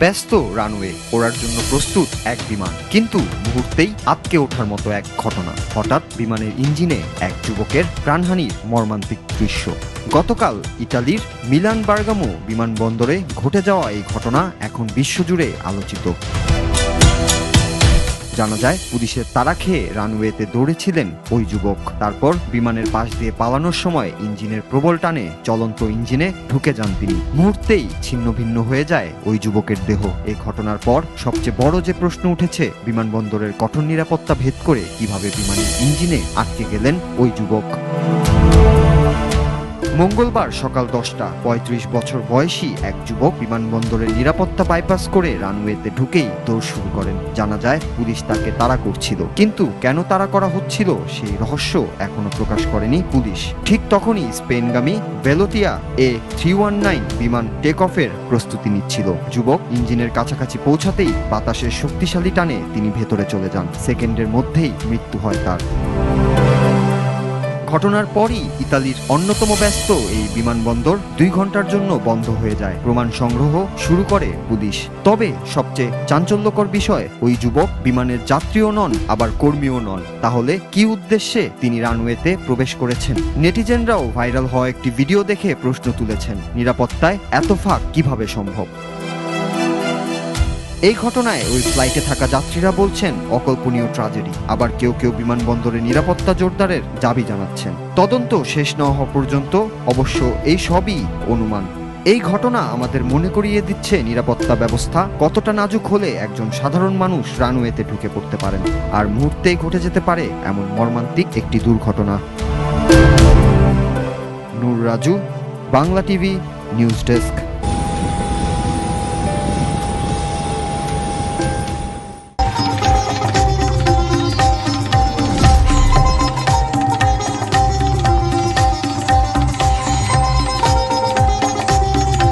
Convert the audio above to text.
ব্যস্ত রানওয়ে ওড়ার জন্য প্রস্তুত এক বিমান। কিন্তু মুহূর্তেই আটকে ওঠার মতো এক ঘটনা। হঠাৎ বিমানের ইঞ্জিনে এক যুবকের প্রাণহানির মর্মান্তিক দৃশ্য। গতকাল ইতালির মিলান বার্গামো বিমানবন্দরে ঘটে যাওয়া এই ঘটনা এখন বিশ্বজুড়ে আলোচিত। জানা যায়, পুলিশের তাড়া খেয়ে রানওয়েতে দৌড়েছিলেন ওই যুবক। তারপর বিমানের পাশ দিয়ে পালানোর সময় ইঞ্জিনের প্রবল টানে চলন্ত ইঞ্জিনে ঢুকে যান তিনি। মুহূর্তেই ছিন্ন ভিন্ন হয়ে যায় ওই যুবকের দেহ। এই ঘটনার পর সবচেয়ে বড় যে প্রশ্ন উঠেছে, বিমানবন্দরের কঠোর নিরাপত্তা ভেদ করে কীভাবে বিমানের ইঞ্জিনে আটকে গেলেন ওই যুবক। মঙ্গলবার সকাল দশটা পঁয়ত্রিশ বছর বয়সী এক যুবক বিমানবন্দরের নিরাপত্তা বাইপাস করে রানওয়েতে ঢুকেই দৌড় শুরু করেন। জানা যায়, পুলিশ তাকে তাড়া করছিল। কিন্তু কেন তাড়া করা হচ্ছিল সেই রহস্য এখনও প্রকাশ করেনি পুলিশ। ঠিক তখনই স্পেনগামী বেলোতিয়া এ থ্রি ওয়ান নাইন বিমান টেক অফের প্রস্তুতি নিচ্ছিল। যুবক ইঞ্জিনের কাছাকাছি পৌঁছাতেই বাতাসের শক্তিশালী টানে তিনি ভেতরে চলে যান। সেকেন্ডের মধ্যেই মৃত্যু হয় তার। ঘটনার পরই ইতালির অন্যতম ব্যস্ত এই বিমানবন্দর দুই ঘণ্টার জন্য বন্ধ হয়ে যায়। প্রমাণ সংগ্রহ শুরু করে পুলিশ। তবে সবচেয়ে চাঞ্চল্যকর বিষয়, ওই যুবক বিমানের যাত্রীও নন, আবার কর্মীও নন। তাহলে কি উদ্দেশ্যে তিনি রানওয়েতে প্রবেশ করেছেন? নেটিজেনরাও ভাইরাল হওয়া একটি ভিডিও দেখে প্রশ্ন তুলেছেন, নিরাপত্তায় এত ফাঁক কীভাবে সম্ভব? এই ঘটনায় ওই ফ্লাইটে থাকা যাত্রীরা বলছেন, অকল্পনীয় ট্রাজেডি। আবার কেউ কেউ বিমানবন্দরে নিরাপত্তা জোরদারের দাবি জানাচ্ছেন। তদন্ত শেষ না হওয়া পর্যন্ত অবশ্য এই সবই অনুমান। এই ঘটনা আমাদের মনে করিয়ে দিচ্ছে নিরাপত্তা ব্যবস্থা। কতটা নাজুক হলে একজন সাধারণ মানুষ রানওয়েতে ঢুকে পড়তে পারেন। আর মুহূর্তেই ঘটে যেতে পারে এমন মর্মান্তিক একটি দুর্ঘটনা। Noor Raju, Bangla TV, news desk.